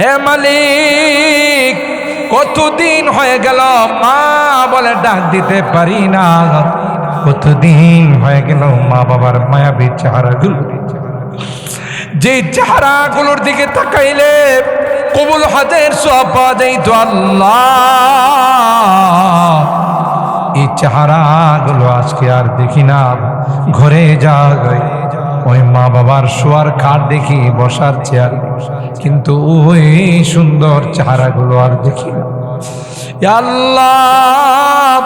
হে মালিক, কতদিন হয়ে গেল? মা বলে ডাক দিতে পারি না। কতদিন হয়ে গেল মা বাবার মায়াবী চেহারাগুলো? যে চেহারাগুলোর দিকে তাকাইলে কবুল হাতের সব পাওয়া যাই তো আল্লাহ। এই চেহারাগুলো আজকে আর দেখি না। ঘরে যা যাই। ওই মা বাবার শোয়ার খাট দেখি, বসার চেয়ার কিন্তু ওই সুন্দর চেহারাগুলো আর দেখি আল্লাহ,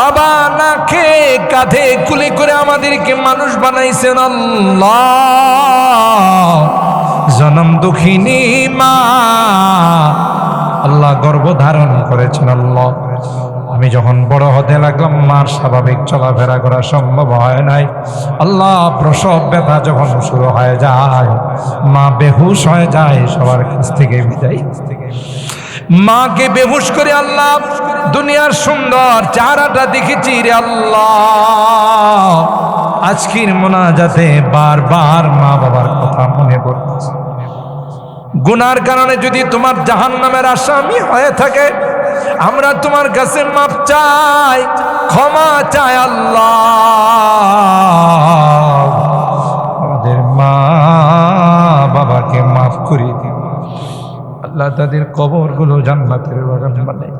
বাবা না খেয়ে কাঁধে কুলে করে আমাদেরকে মানুষ বানাইছেন আল্লাহ। জনম দুঃখিনী মা, আল্লাহ গর্ভ ধারণ করেছেন আল্লাহ। আমি যখন বড় হতে লাগলাম মার স্বাভাবিক চলাফেরা করা সম্ভব হয় নাই। আল্লাহ প্রসব ব্যথা যখন শুরু হয়ে যায়, মা বেহুশ হয়ে যায়, সবার কাছ থেকে বিদায়। মাকে বেহুশ করে আল্লাহ, দুনিয়ার সুন্দর চারাটা দেখেছি রে আল্লাহ। আজকের মোনাজাতে বারবার মা বাবার কথা মনে পড়তেছে। গুনার কারণে যদি তোমার জাহান নামের আসামি হয়ে থাকে আমরা তোমার কাছে মাপ চাই, ক্ষমা চাই আল্লাহ। আমাদের মা বাবাকে মাফ করে দিন আল্লাহ তাদের কবরগুলো জান্নাতের বানাই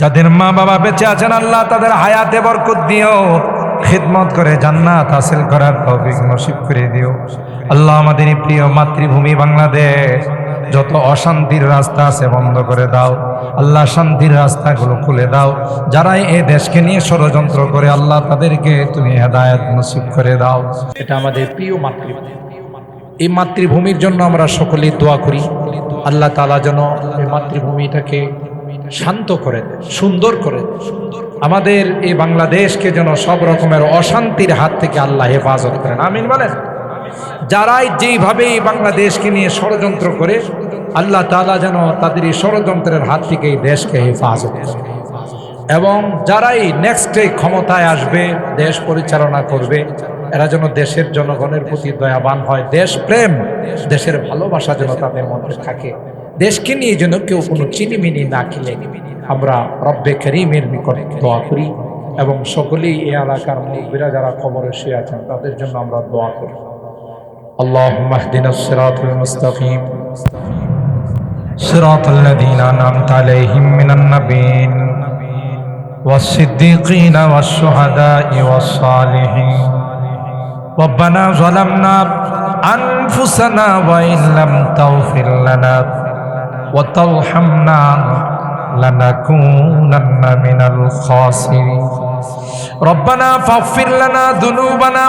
যাদের মা বাবা বেঁচে আছেন, আল্লাহ তাদের হায়াতে বরকত দিও। খিদমত করে জান্নাত হাসিল করার তৌফিক নসিব করে দিও। আল্লাহ আমাদের প্রিয় মাতৃভূমি বাংলাদেশ যত অশান্তির রাস্তা আছে বন্ধ করে দাও। আল্লাহ শান্তির রাস্তাগুলো খুলে দাও। যারাই এই দেশকে নিয়ে ষড়যন্ত্র করে, আল্লাহ তাদেরকে তুমি হেদায়ত নসিব করে দাও। এটা আমাদের প্রিয় মাতৃভূমি এই মাতৃভূমির জন্য আমরা সকলেই দোয়া করি। আল্লাহ তালা যেন এই মাতৃভূমিটাকে শান্ত করে সুন্দর করে আমাদের এই বাংলাদেশকে যেন সব রকমের অশান্তির হাত থেকে আল্লাহ হেফাজত করেন। আমিন বলেন। যারাই যেইভাবে এই বাংলাদেশকে নিয়ে ষড়যন্ত্র করে, আল্লাহ তালা যেন তাদের এই ষড়যন্ত্রের হাত থেকে এই দেশকে হেফাজত এবং যারাই নেক্সটে ক্ষমতায় আসবে, দেশ পরিচালনা করবে, এরা যেন দেশের জনগণের প্রতি দয়াবান হয়। দেশ প্রেম, দেশের ভালোবাসা যেন তাদের মধ্যে থাকে। দেশকে নিয়ে যেন কেউ কোনো চিনিমিনি না খেলে। আমরা রব্বে করিমের নিকট দোয়া করি এবং সকলেই এই এলাকার মুরব্বীরা যারা খবরে শুয়ে আছেন, তাদের জন্য আমরা দোয়া করি। اللهم اهدنا الصراط المستقيم صراط الذين أنعمت عليهم من النبيين والصديقين والشهداء والصالحين ربنا ظلمنا أنفسنا وإن لم تغفر لنا وترحمنا لنكونن من الخاسرين ربنا فاغفر لنا ذنوبنا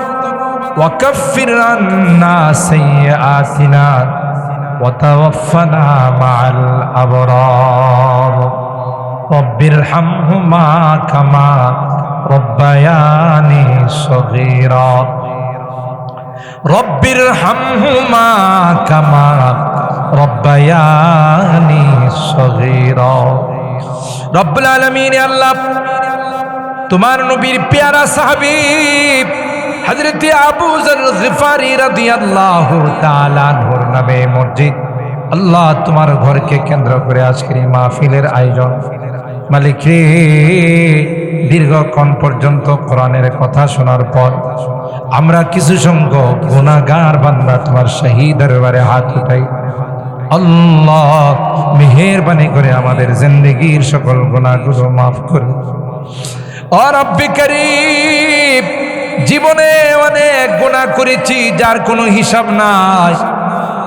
وكفر عنا سيئاتنا وتوفنا مع الأبرار رب ارحمهما كما ربياني صغيرا رب ارحمهما كما ربياني صغيرا رب العالمين يا الله তোমার নবীর পেয়ারা সাহাবী হযরত আবু যর গিফারি রাদিয়াল্লাহু তাআলা নামে মসজিদ। আল্লাহ তোমার ঘরকে কেন্দ্র করে আজকের এই মাহফিলের আয়োজন। মালিক রে, দীর্ঘক্ষণ পর্যন্ত কোরআনের কথা শোনার পর আমরা কিছু সংখ্যক গুণাগার বান্দা তোমার শহীদ দরবারে হাত উঠাই। আল্লাহ মেহেরবানি করে আমাদের জিন্দগির সকল গুণাগুলো মাফ করিম! জীবনে গুণা করেছি, যার কোনো হিসাব নাই।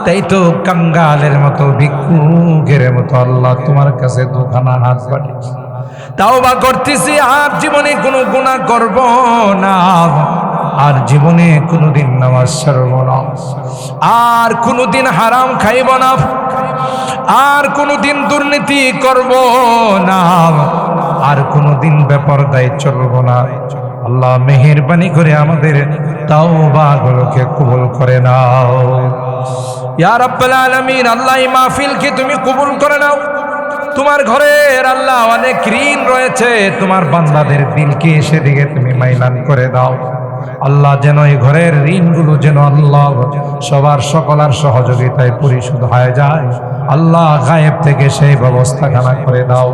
তাই তো কাঙ্গালের মতো, ভিক্ষুকের মতো আল্লাহ তোমার কাছে দুখানা হাত পাঠিয়েছি। তাও বা করতেছি, আর জীবনে কোনো গুণা করব না। আর জীবনে কোনোদিন নামাজ ছাড়ব না। আর কোনোদিন হারাম খাইব না। আর কোনোদিন দুর্নীতি করব না। আর কোনোদিন বেপরদায় চলব না। আল্লাহ মেহেরবানি করে আমাদের তাও বাগুলোকে কবুল করে নাও। ইয়ার রাব্বাল আলামিন, আল্লাহ এই মাহফিলকে তুমি কবুল করে নাও। তোমার ঘরের আল্লাহ অনেক ঋণ রয়েছে, তোমার বান্দাদের দিলকে সেদিকে তুমি মাইলান করে দাও। আল্লাহ যেন এই ঘরের ঋণগুলো যেন আল্লাহ সবার সকলার সহযোগিতায় পরিশোধ হয়ে যায়। আল্লাহ গায়েব থেকে সেই ব্যবস্থা খানা করে দাও।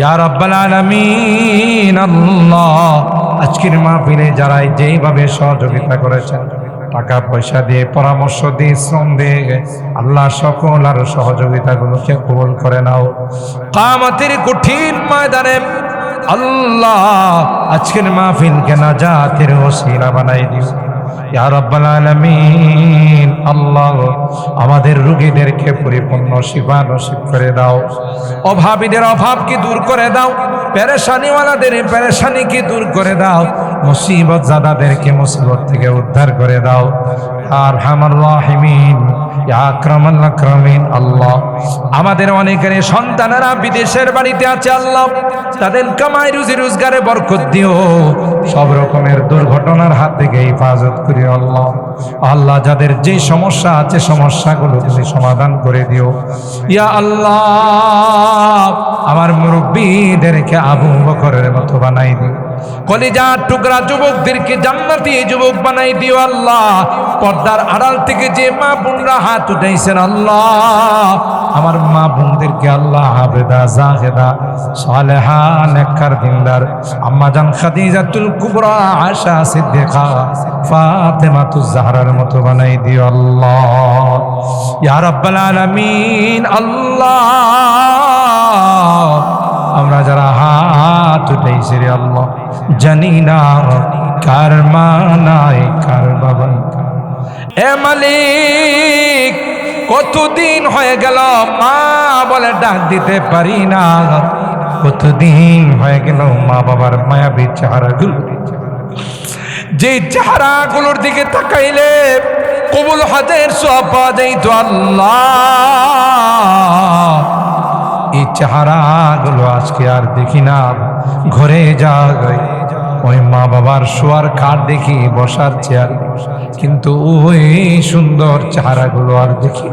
ইয়ার আব্বাল আলামিন, আল্লাহ, আজকের মাহফিলে যারাই যেইভাবে সহযোগিতা করেছেন, টাকা পয়সা দিয়ে, পরামর্শ দিয়ে, শ্রম দিয়ে, আল্লাহ সকল আর সহযোগিতাগুলোকে কবুল করে নাও। কামাতের কঠিন ময়দানে আল্লাহ আজকের মাহফিলকে না নাজাতের ওসিলা বানাই দিও। ইয়া রাব্বাল আমাদের রুগীদেরকে পরিপূর্ণ শিবা নসিব করে দাও। অভাবীদের অভাবকে দূর করে দাও। পেরেশানিওয়ালাদের পেরেশানিকে দূর করে দাও। মুসিবত জাদাদেরকে মুসিবত থেকে উদ্ধার করে দাও। আর হামার রাহিমিন আকরামাল আকরামিন, আল্লাহ। আমাদের অনেকের সন্তানেরা বিদেশের বাড়িতে আছে, আল্লাহ। তাদের কামাই, রুজি, রোজগারে বরকত দিও। সব রকমের দুর্ঘটনার হাত থেকে হেফাজত করি আল্লাহ। আল্লাহ, যাদের যে সমস্যা আছে, সমস্যাগুলো তুমি সমাধান করে দিও। ইয়া আল্লাহ, আমার মুরব্বীদেরকে আবু বকরের মতো বানাই দিও। কলিজার টুকরা যুবকদেরকে জান্নাতি যুবক বানাই দিও আল্লাহ। পর্দার আড়াল থেকে যে মা বোনরা হাত উঠাইছেন আল্লাহ। আমার মা বোনদেরকে আল্লাহ হাবেদা জাহেদা সালেহা নেককার, দিনদার, আম্মা জান খাদিজাতুল কুবরা আশা সিদ্দিকা, ফাতেমাতুজ জাহরার মতো বানাই দিও আল্লাহ। ইয়া রাব্বাল আলামিন, আল্লাহ। আমরা যারা হাত উঠাইছি রে আল্লাহ জানি না কার মা নাই কার বাবা এ মালিক, কতদিন হয়ে গেল? মা বলে ডাক দিতে পারি না। কতদিন হয়ে গেল? মা বাবার মায়াবী চেহারাগুলো। যে চেহারাগুলোর দিকে তাকাইলে কবুল হাতের সব পাওয়া যাইত আল্লাহ। চেহারাগুলো আজকে আর দেখি না। ঘরে যাই ওই মা বাবার শোয়ার খাট দেখি, বসার চেয়ার কিন্তু ওই সুন্দর চেহারাগুলো আর দেখি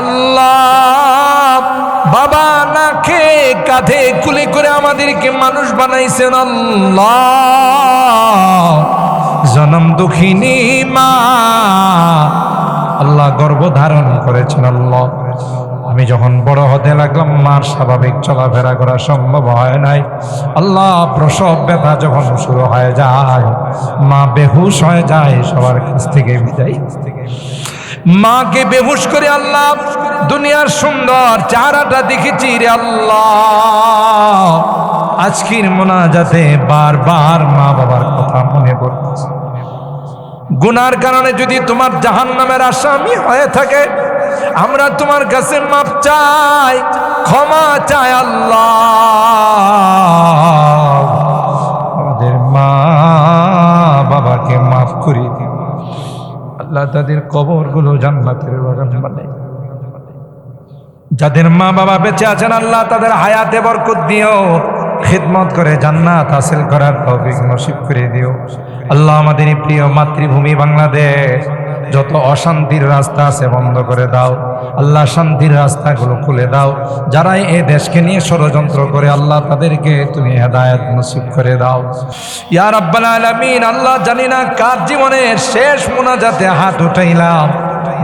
আল্লাহ, বাবা না খেয়ে কাঁধে কুলে করে আমাদেরকে মানুষ বানাইছেন আল্লাহ। জনম দুঃখিনী মা, আল্লাহ গর্ভ ধারণ করেছেন আল্লাহ। আমি যখন বড় হতে লাগলাম মার স্বাভাবিক চলাফেরা করা সম্ভব হয় নাই। আল্লাহ, প্রসব ব্যথা যখন শুরু হয়ে যায়, মা বেহুশ হয়ে যায়, সবার কাছ থেকে বিদায়। মাকে বেহুশ করে আল্লাহ, দুনিয়ার সুন্দর চারাটা দেখেছি রে আল্লাহ। আজকের মোনাজাতে বারবার মা বাবার কথা মনে পড়তেছে। গুনার কারণে যদি তোমার জাহান নামের আসামি হয়ে থাকে আমরা তোমার কাছে মাপ চাই, ক্ষমা চাই আল্লাহ। আমাদের মা বাবাকে মাফ করে। দিও আল্লাহ তাদের কবরগুলো জান্নাতের বাগান বানাই। যাদের মা বাবা বেঁচে আছেন, আল্লাহ তাদের হায়াতে বরকত দিও। খিদমত করে জান্নাত হাসিল করার তৌফিক নসিব করে দিও। আল্লাহ আমাদের প্রিয় মাতৃভূমি বাংলাদেশ যত অশান্তির রাস্তা আছে বন্ধ করে দাও। আল্লাহ শান্তির রাস্তাগুলো খুলে দাও। যারাই এ দেশকে নিয়ে ষড়যন্ত্র করে, আল্লাহ তাদেরকে তুমি হেদায়ত নসিব করে দাও। ইয়ার আব্বাল আলামিন, আল্লাহ জানি না কার জীবনের শেষ মোনাজাতে হাত উঠাইলাম।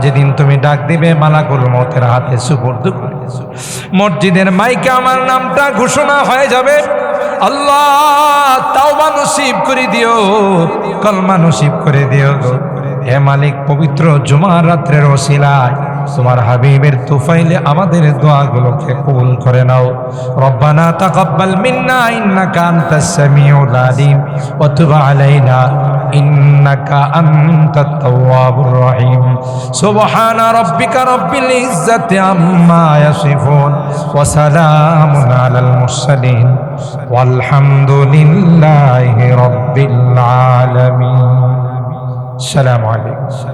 যেদিন তুমি ডাক দিবে, মালাকুল মতের হাতে সুপর্দ করে মসজিদের মাইকে আমার নামটা ঘোষণা হয়ে যাবে। আল্লাহ তাওবা নসিব করে দিও, কলমা নসিব করে দিও গো। হে মালিক, পবিত্র জুমার রাত্রের ওসিলায় তোমার হাবিবের তুফাইলে আমাদের দোয়াগুলোকে কবুল করে নাও। রব্বানা তাকাব্বাল মিন্না, ইন্নাকা আনতাস সামিউল আলিম, ওয়া তুব আলাইনা, ইন্নাকা আনতাত তাওয়াবুর রহিম। সুবহানা রাব্বিকা রাব্বিল ইজ্জাতি আম্মা ইয়াসিফুন, ওয়া সালামুন আলাল মুরসালিন walhamdulillahi rabbil alamin আসসালামু আলাইকুম।